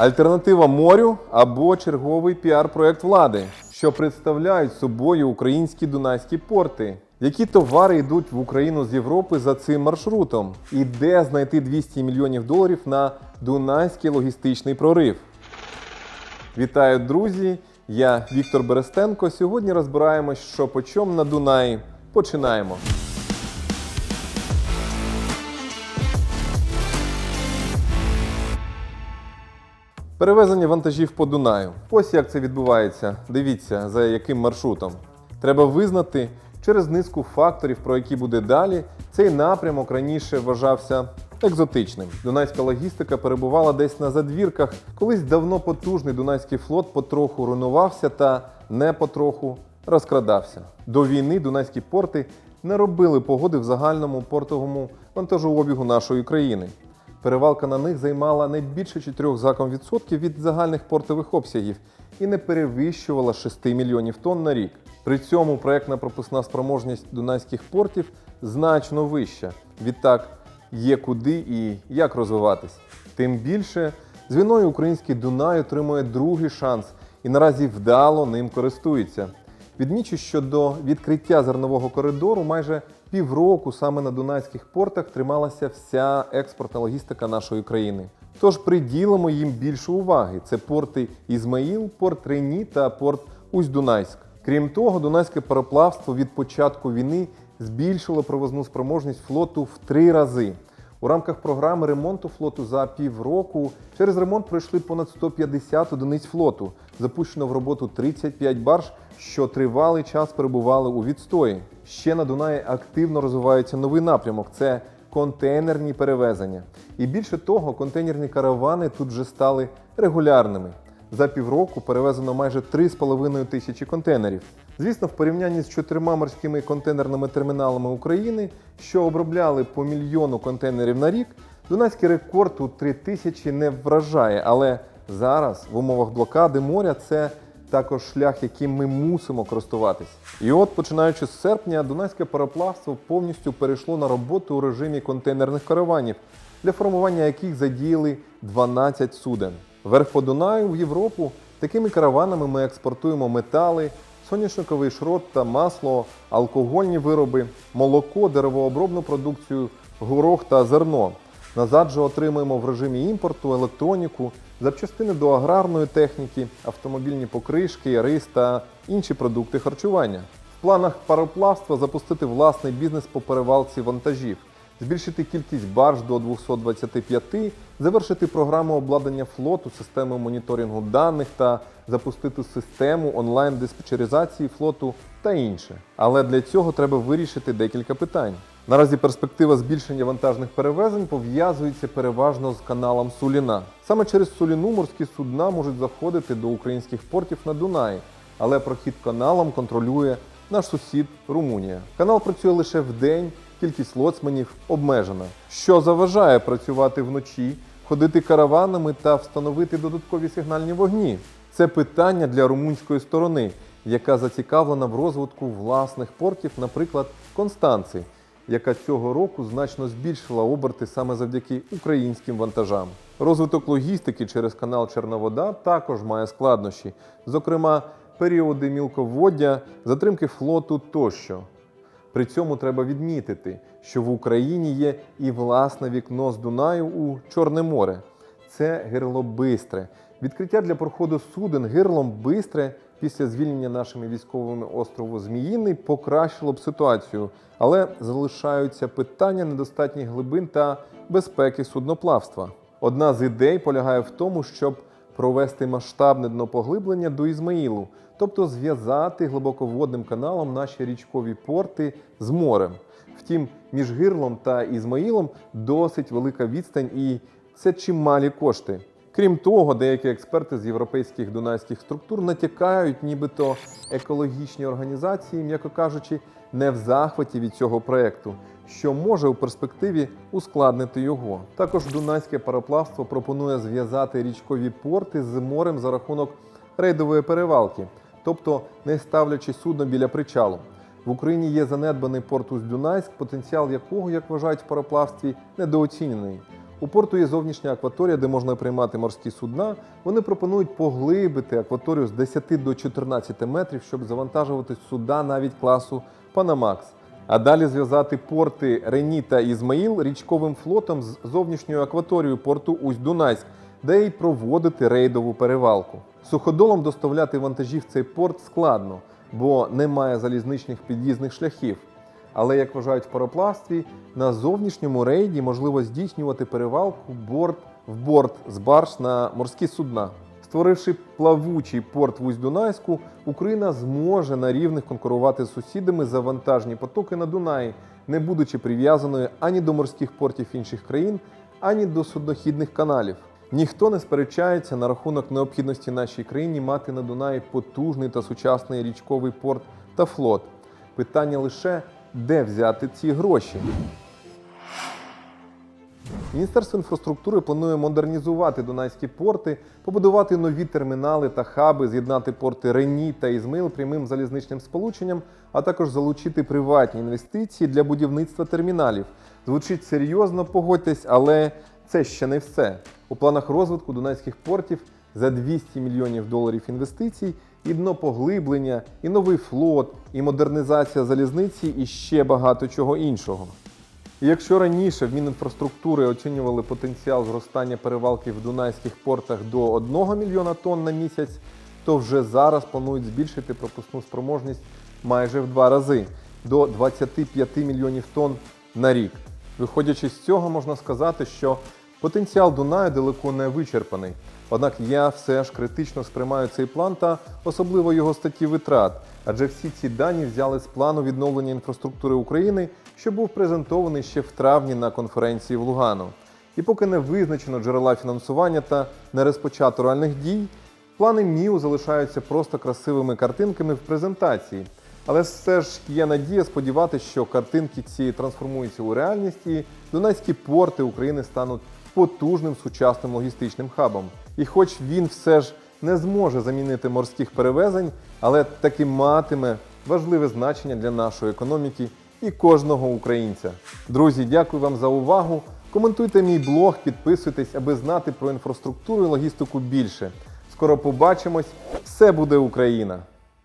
Альтернатива морю або черговий піар-проект влади, що представляють собою українські дунайські порти. Які товари йдуть в Україну з Європи за цим маршрутом? І де знайти 200 мільйонів доларів на дунайський логістичний прорив? Вітаю, друзі! Я Віктор Берестенко. Сьогодні розбираємось, що по чому на Дунаї. Починаємо. Перевезення вантажів по Дунаю. Ось як це відбувається. Дивіться, за яким маршрутом. Треба визнати через низку факторів, про які буде далі. Цей напрямок раніше вважався екзотичним. Дунайська логістика перебувала десь на задвірках. Колись давно потужний дунайський флот потроху руйнувався та не потроху розкрадався. До війни дунайські порти не робили погоди в загальному портовому вантажообігу нашої країни. Перевалка на них займала не більше 4 заком відсотків від загальних портових обсягів і не перевищувала 6 мільйонів тонн на рік. При цьому проектна пропускна спроможність дунайських портів значно вища. Відтак є куди і як розвиватись. Тим більше з війною український Дунай отримує другий шанс і наразі вдало ним користується. Відмічу, що до відкриття зернового коридору майже півроку саме на дунайських портах трималася вся експортна логістика нашої країни. Тож приділимо їм більше уваги. Це порти Ізмаїл, порт Рені та порт Усть-Дунайськ. Крім того, дунайське пароплавство від початку війни збільшило провозну спроможність флоту в три рази. У рамках програми ремонту флоту за півроку через ремонт пройшли понад 150 одиниць флоту. Запущено в роботу 35 барж, що тривалий час перебували у відстої. Ще на Дунаї активно розвивається новий напрямок це контейнерні перевезення. І більше того, контейнерні каравани тут вже стали регулярними. За півроку перевезено майже 3,5 тисячі контейнерів. Звісно, в порівнянні з чотирма морськими контейнерними терміналами України, що обробляли по мільйону контейнерів на рік, дунайський рекорд у 3 тисячі не вражає. Але зараз в умовах блокади моря це також шлях, яким ми мусимо користуватись. І от, починаючи з серпня, дунайське пароплавство повністю перейшло на роботу у режимі контейнерних караванів, для формування яких задіяли 12 суден. Вверх по Дунаю в Європу такими караванами ми експортуємо метали, соняшниковий шрот та масло, алкогольні вироби, молоко, деревообробну продукцію, горох та зерно. Назад же отримуємо в режимі імпорту електроніку, запчастини до аграрної техніки, автомобільні покришки, рис та інші продукти харчування. В планах пароплавства запустити власний бізнес по перевалці вантажів, збільшити кількість барж до 225, завершити програму обладнання флоту, системи моніторингу даних та запустити систему онлайн-диспетчеризації флоту та інше. Але для цього треба вирішити декілька питань. Наразі перспектива збільшення вантажних перевезень пов'язується переважно з каналом Суліна. Саме через Суліну морські судна можуть заходити до українських портів на Дунаї, але прохід каналом контролює наш сусід Румунія. Канал працює лише в день, кількість лоцманів обмежена, що заважає працювати вночі, ходити караванами та встановити додаткові сигнальні вогні. Це питання для румунської сторони, яка зацікавлена в розвитку власних портів, наприклад, Констанції яка цього року значно збільшила оберти саме завдяки українським вантажам. Розвиток логістики через канал Черновода також має складнощі, зокрема, періоди мілководдя, затримки флоту тощо. При цьому треба відмітити, що в Україні є і власне вікно з Дунаю у Чорне море. Це гирло Бистре. Відкриття для проходу суден гирлом Бистре після звільнення нашими військовими острову Зміїний покращило б ситуацію, але залишаються питання недостатніх глибин та безпеки судноплавства. Одна з ідей полягає в тому, щоб провести масштабне днопоглиблення до Ізмаїлу, тобто зв'язати глибоководним каналом наші річкові порти з морем. Втім, між гирлом та Ізмаїлом досить велика відстань, і це чималі кошти. Крім того, деякі експерти з європейських дунайських структур натякають, нібито екологічні організації, м'яко кажучи, не в захваті від цього проекту, що може у перспективі ускладнити його. Також дунайське пароплавство пропонує зв'язати річкові порти з морем за рахунок рейдової перевалки, тобто не ставлячи судно біля причалу. В Україні є занедбаний порт Усть-Дунайськ, потенціал якого, як вважають в пароплавстві, недооцінений. У порту є зовнішня акваторія, де можна приймати морські судна. Вони пропонують поглибити акваторію з 10 до 14 метрів, щоб завантажувати суда навіть класу Панамакс. А далі зв'язати порти Рені та Ізмаїл річковим флотом з зовнішньою акваторією порту Усть-Дунайськ, де й проводити рейдову перевалку. Суходолом доставляти вантажі в цей порт складно, бо немає залізничних під'їзних шляхів. Але як вважають в пароплавстві, на зовнішньому рейді можливо здійснювати перевалку борт в борт з барж на морські судна. Створивши плавучий порт в Усть-Дунайську, Україна зможе на рівних конкурувати з сусідами за вантажні потоки на Дунаї, не будучи прив'язаною ані до морських портів інших країн, ані до суднохідних каналів. Ніхто не сперечається на рахунок необхідності нашій країні мати на Дунаї потужний та сучасний річковий порт та флот. Питання лише де взяти ці гроші. Міністерство інфраструктури планує модернізувати дунайські порти, побудувати нові термінали та хаби, з'єднати порти Рені та Ізмаїл прямим залізничним сполученням, а також залучити приватні інвестиції для будівництва терміналів. Звучить серйозно, погодьтесь, але це ще не все. У планах розвитку дунайських портів за 200 мільйонів доларів інвестицій і днопоглиблення, і новий флот, і модернізація залізниці, і ще багато чого іншого. І якщо раніше в Мінінфраструктури оцінювали потенціал зростання перевалки в дунайських портах до 1 мільйона тонн на місяць, то вже зараз планують збільшити пропускну спроможність майже в два рази до 25 мільйонів тонн на рік. Виходячи з цього, можна сказати, що потенціал Дунаю далеко не вичерпаний. Однак я все ж критично сприймаю цей план та особливо його статті витрат, адже всі ці дані взяли з плану відновлення інфраструктури України, що був презентований ще в травні на конференції в Лугану. І поки не визначено джерела фінансування та не розпочато реальних дій, плани МІУ залишаються просто красивими картинками в презентації. Але все ж є надія сподіватися, що картинки ці трансформуються у реальність і дунайські порти України стануть потужним сучасним логістичним хабом. І хоч він все ж не зможе замінити морських перевезень, але таки матиме важливе значення для нашої економіки і кожного українця. Друзі, дякую вам за увагу. Коментуйте мій блог, підписуйтесь, аби знати про інфраструктуру і логістику більше. Скоро побачимось. Все буде Україна!